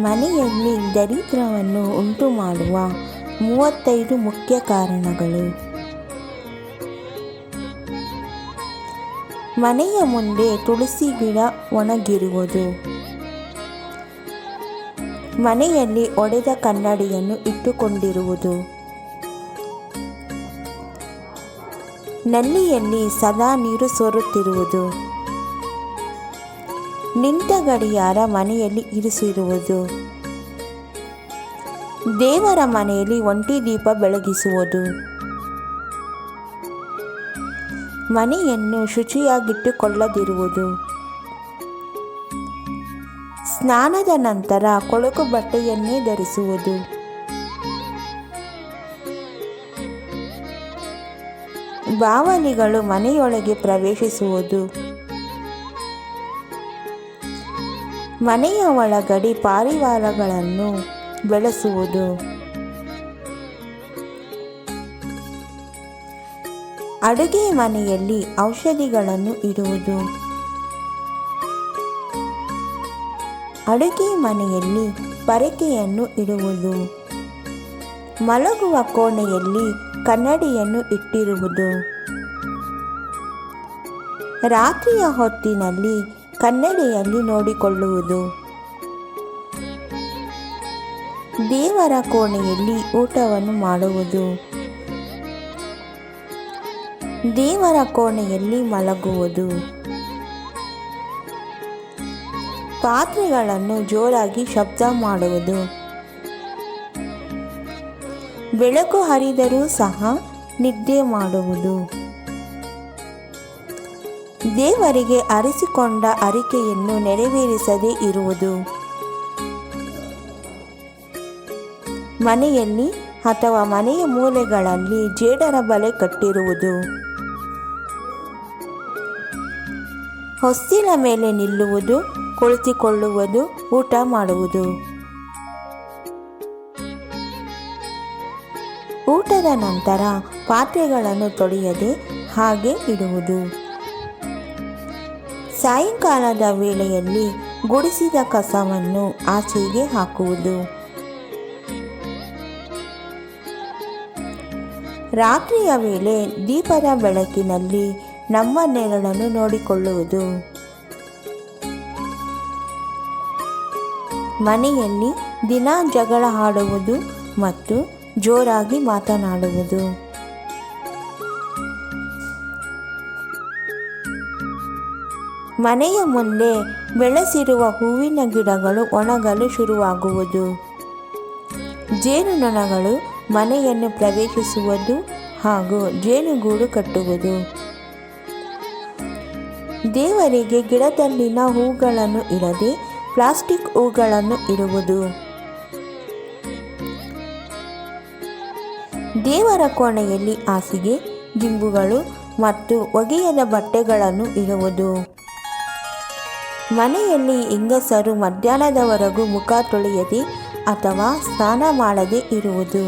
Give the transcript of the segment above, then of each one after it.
ಮನೆಯಲ್ಲಿ ದರಿದ್ರವನ್ನು ಉಂಟು ಮಾಡುವ ಮೂವತ್ತೈದು ಮುಖ್ಯ ಕಾರಣಗಳು. ಮನೆಯ ಮುಂದೆ ತುಳಸಿ ಗಿಡ ಒಣಗಿರುವುದು. ಮನೆಯಲ್ಲಿ ಒಡೆದ ಕನ್ನಡಿಯನ್ನು ಇಟ್ಟುಕೊಂಡಿರುವುದು. ನಲ್ಲಿಯಲ್ಲಿ ಸದಾ ನೀರು ಸೋರುತ್ತಿರುವುದು. ನಿಂತ ಗಡಿಯಾರ ಮನೆಯಲ್ಲಿ ಇರಿಸಿರುವುದು. ದೇವರ ಮನೆಯಲ್ಲಿ ಒಂಟಿ ದೀಪ ಬೆಳಗಿಸುವುದು. ಮನೆಯನ್ನು ಶುಚಿಯಾಗಿಟ್ಟುಕೊಳ್ಳದಿರುವುದು. ಸ್ನಾನದ ನಂತರ ಕೊಳಕು ಬಟ್ಟೆಯನ್ನೇ ಧರಿಸುವುದು. ಬಾವಲಿಗಳು ಮನೆಯೊಳಗೆ ಪ್ರವೇಶಿಸುವುದು. ಮನೆಯ ಒಳಗಡೆ ಪಾರಿವಾರಗಳನ್ನು ಬೆಳೆಸುವುದು. ಅಡುಗೆ ಮನೆಯಲ್ಲಿ ಔಷಧಿಗಳನ್ನು ಇಡುವುದು. ಅಡುಗೆ ಮನೆಯಲ್ಲಿ ಪರಕೆಯನ್ನು ಇಡುವುದು. ಮಲಗುವ ಕೋಣೆಯಲ್ಲಿ ಕನ್ನಡಿಯನ್ನು ಇಟ್ಟಿರುವುದು. ರಾತ್ರಿಯ ಹೊತ್ತಿನಲ್ಲಿ ಕನ್ನಡಿಯಲ್ಲಿ ನೋಡಿಕೊಳ್ಳುವುದು. ದೇವರ ಕೋಣೆಯಲ್ಲಿ ಊಟವನ್ನು ಮಾಡುವುದು. ದೇವರ ಕೋಣೆಯಲ್ಲಿ ಮಲಗುವುದು. ಪಾತ್ರೆಗಳನ್ನು ಜೋರಾಗಿ ಶಬ್ದ ಮಾಡುವುದು. ಬೆಳಕು ಹರಿದರೂ ಸಹ ನಿದ್ದೆ ಮಾಡುವುದು. ದೇವರಿಗೆ ಅರಿಸಿಕೊಂಡ ಅರಿಕೆಯನ್ನು ನೆರವೇರಿಸದೇ ಇರುವುದು. ಮನೆಯಲ್ಲಿ ಅಥವಾ ಮನೆಯ ಮೂಲೆಗಳಲ್ಲಿ ಜೇಡರ ಬಲೆ ಕಟ್ಟಿರುವುದು. ಹೊಸ್ತಿಲ ಮೇಲೆ ನಿಲ್ಲುವುದು, ಕುಳಿತುಕೊಳ್ಳುವುದು, ಊಟ ಮಾಡುವುದು. ಊಟದ ನಂತರ ಪಾತ್ರೆಗಳನ್ನು ತೊಳೆಯದೆ ಹಾಗೆ ಇಡುವುದು. ಸಾಯಂಕಾಲದ ವೇಳೆಯಲ್ಲಿ ಗುಡಿಸಿದ ಕಸವನ್ನು ಆಚೆಗೆ ಹಾಕುವುದು. ರಾತ್ರಿಯ ವೇಳೆ ದೀಪದ ಬೆಳಕಿನಲ್ಲಿ ನಮ್ಮ ನೆರಳನ್ನು ನೋಡಿಕೊಳ್ಳುವುದು. ಮನೆಯಲ್ಲಿ ದಿನ ಜಗಳ ಆಡುವುದು ಮತ್ತು ಜೋರಾಗಿ ಮಾತನಾಡುವುದು. ಮನೆಯ ಮುಂದೆ ಬೆಳೆಸಿರುವ ಹೂವಿನ ಗಿಡಗಳು ಒಣಗಲು ಶುರುವಾಗುವುದು. ಜೇನುನೊಣಗಳು ಮನೆಯನ್ನು ಪ್ರವೇಶಿಸುವುದು ಹಾಗೂ ಜೇನುಗೂಡು ಕಟ್ಟುವುದು. ದೇವರಿಗೆ ಗಿಡದಲ್ಲಿನ ಹೂಗಳನ್ನು ಇಡದೆ ಪ್ಲಾಸ್ಟಿಕ್ ಹೂಗಳನ್ನು ಇಡುವುದು. ದೇವರ ಕೋಣೆಯಲ್ಲಿ ಹಾಸಿಗೆ, ದಿಂಬುಗಳು ಮತ್ತು ಒಗೆಯದ ಬಟ್ಟೆಗಳನ್ನು ಇಡುವುದು. ಮನೆಯಲ್ಲಿ ಹೆಂಗಸರು ಮಧ್ಯಾಹ್ನದವರೆಗೂ ಮುಖ ತೊಳೆಯದೆ ಅಥವಾ ಸ್ನಾನ ಮಾಡದೆ ಇರುವುದು.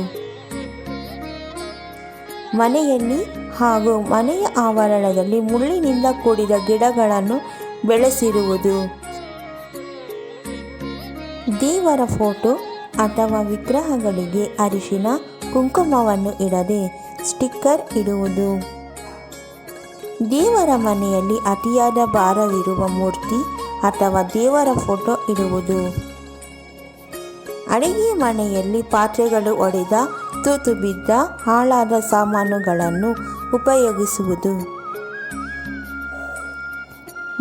ಮನೆಯಲ್ಲಿ ಹಾಗೂ ಮನೆಯ ಆವರಣದಲ್ಲಿ ಮುಳ್ಳಿನಿಂದ ಕೂಡಿದ ಗಿಡಗಳನ್ನು ಬೆಳೆಸಿರುವುದು. ದೇವರ ಫೋಟೋ ಅಥವಾ ವಿಗ್ರಹಗಳಿಗೆ ಅರಿಶಿನ, ಕುಂಕುಮವನ್ನು ಇಡದೆ ಸ್ಟಿಕ್ಕರ್ ಇಡುವುದು. ದೇವರ ಮನೆಯಲ್ಲಿ ಅತಿಯಾದ ಭಾರವಿರುವ ಮೂರ್ತಿ ಅಥವಾ ದೇವರ ಫೋಟೋ ಇಡುವುದು. ಅಡಿಗೆ ಮನೆಯಲ್ಲಿ ಪಾತ್ರೆಗಳು ಒಡೆದ, ತೂತು ಬಿದ್ದ, ಹಾಳಾದ ಸಾಮಾನುಗಳನ್ನು ಉಪಯೋಗಿಸುವುದು.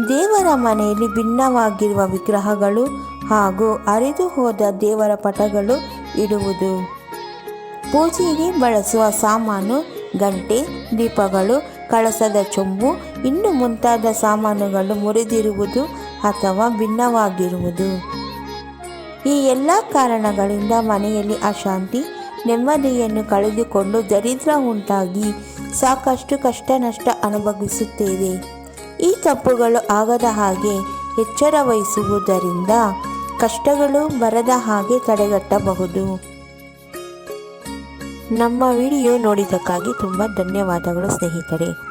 ದೇವರ ಮನೆಯಲ್ಲಿ ಭಿನ್ನವಾಗಿರುವ ವಿಗ್ರಹಗಳು ಹಾಗೂ ಅರಿದು ಹೋದ ದೇವರ ಪಟಗಳು ಇಡುವುದು. ಪೂಜೆಗೆ ಬಳಸುವ ಸಾಮಾನು, ಗಂಟೆ, ದೀಪಗಳು, ಕಳಸದ ಚೊಂಬು, ಇನ್ನು ಮುಂತಾದ ಸಾಮಾನುಗಳು ಮುರಿದಿರುವುದು. ಅಥವಾ ಭಿನ್ನವಾಗಿರುವುದು. ಈ ಎಲ್ಲ ಕಾರಣಗಳಿಂದ ಮನೆಯಲ್ಲಿ ಅಶಾಂತಿ, ನೆಮ್ಮದಿಯನ್ನು ಕಳೆದುಕೊಂಡು ದರಿದ್ರ ಉಂಟಾಗಿ ಸಾಕಷ್ಟು ಕಷ್ಟ ನಷ್ಟ ಅನುಭವಿಸುತ್ತೇವೆ. ಈ ತಪ್ಪುಗಳು ಆಗದ ಹಾಗೆ ಎಚ್ಚರ ವಹಿಸುವುದರಿಂದ ಕಷ್ಟಗಳು ಬರದ ಹಾಗೆ ತಡೆಗಟ್ಟಬಹುದು. ನಮ್ಮ ವಿಡಿಯೋ ನೋಡಿದ್ದಕ್ಕಾಗಿ ತುಂಬ ಧನ್ಯವಾದಗಳು ಸ್ನೇಹಿತರೆ.